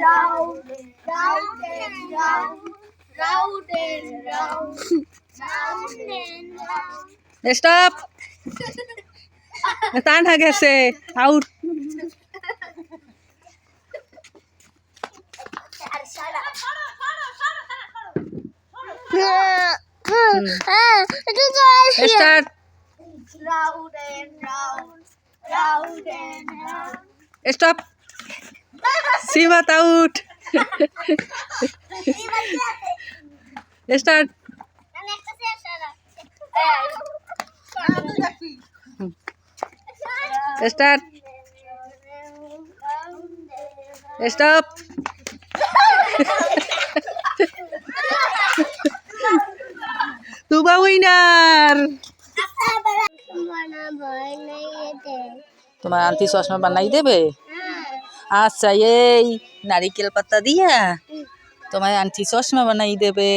round, round and round, round and round, round and round. Hey, stop! Natan ha kaise? Out! Start. Round and round, round and round. Stop. সিমাত out start start stop তুবা winner তোমার aunty চশমা বানাই দেবে? আচ্ছা এই নারিকেল পাতা দিয়া তোমার আন্টি চশমা বানাই দেবে।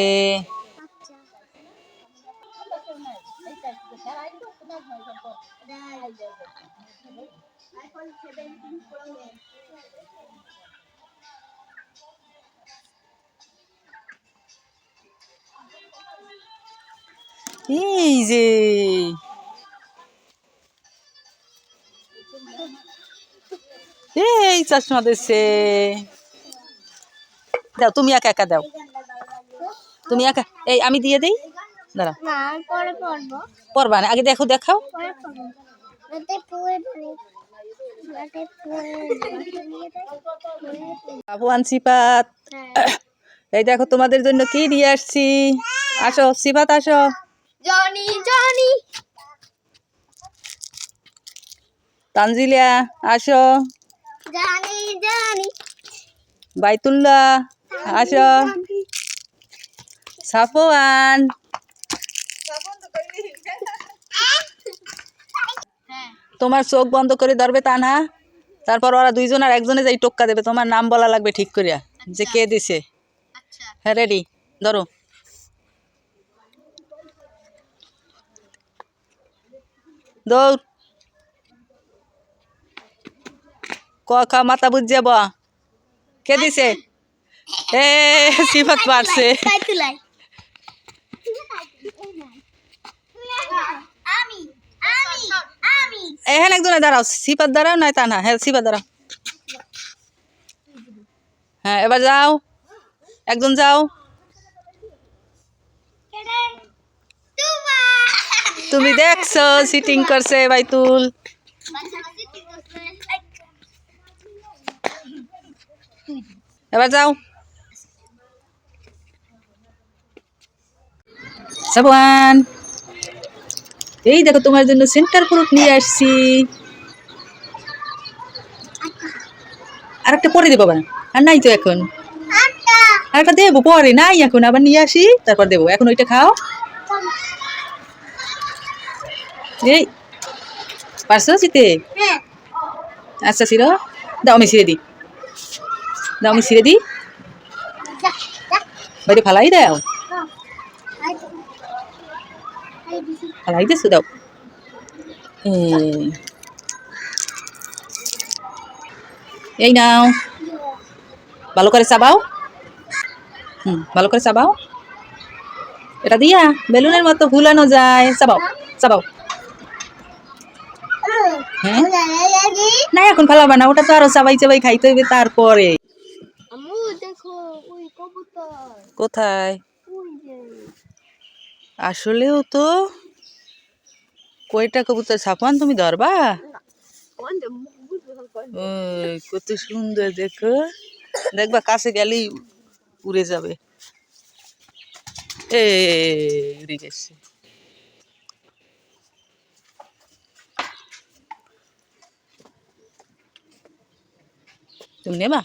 যে। এই চশমা দিচ্ছে দাও তুমি একা একা দাও। তুমি একা এই আমি দিয়ে দিই? দাঁড়া। না পরবা। না আগে দেখো দেখাও। বাবু আনছি পাত। এই দেখো তোমাদের জন্য কি নিয়ে আসছি। আসো সিফাত আসো। Johnny Johnny. তানজিলিয়া আসো। জানি জানি। বাইতুল্লাহ আসো। সাফওয়ান। তোমার চোখ বন্ধ করে ধরবে তা না তারপর ওরা দুইজন আর একজনে যাই টোক্কা দেবে তোমার নাম বলা লাগবে ঠিক করিয়া। যে কে দিছে। আচ্ছা। হ্যাঁ রেডি ধরো। দৌড়। ক খা মাথা বুঝছে বা কে দিছে এ সিফাত পারছে তাই তুলাই আমি আমি আমি এখানে একজনে দাঁড়াও সিফাত দাঁড়াও নয় তা না হ্যাঁ সিফাত দাঁড়াও হ্যাঁ এবার যাও একজন যাও তুমা তুমি দেখছ সিটিং করছে বাইতুল এবার যাও। সাবান এই দেখো তোমার জন্য সেন্টার ফ্রুট নিয়ে আসছি। আর একটা পরে দেবো আবার। আর নাই তো এখন। আর একটা দেবো পরে নাই এখন। আবার নিয়ে আসি তারপর দেবো। এখন ওইটা খাও। এই পারছ জিতে হ্যাঁ। আচ্ছা সিরো দাও আমি ছিঁড়ে দিই। দাও আমি ছিঁড়ে দিই। বাইরে ফালাই দাও। ফালাই দিছো দাও। এই। নাও। ভালো করে চাবাও। হুম ভালো করে চাবাও। এটা দিয়া বেলুনের মতো ফুলানো যায়। চাবাও চাবাও। হ্যাঁ? না এখন ফালাবা না ওটা তো আরও চাবাই চাবাই খাইতে হবে তারপরে। দেখো ওই কবুতর। কোথায়? আসলেও তো কয়টা কবুতর? তুমি ধরবা? কত সুন্দর দেখো। দেখবা কাছে গেলেই উড়ে যাবে। এ উড়ে গেছে। তুমি নেবা?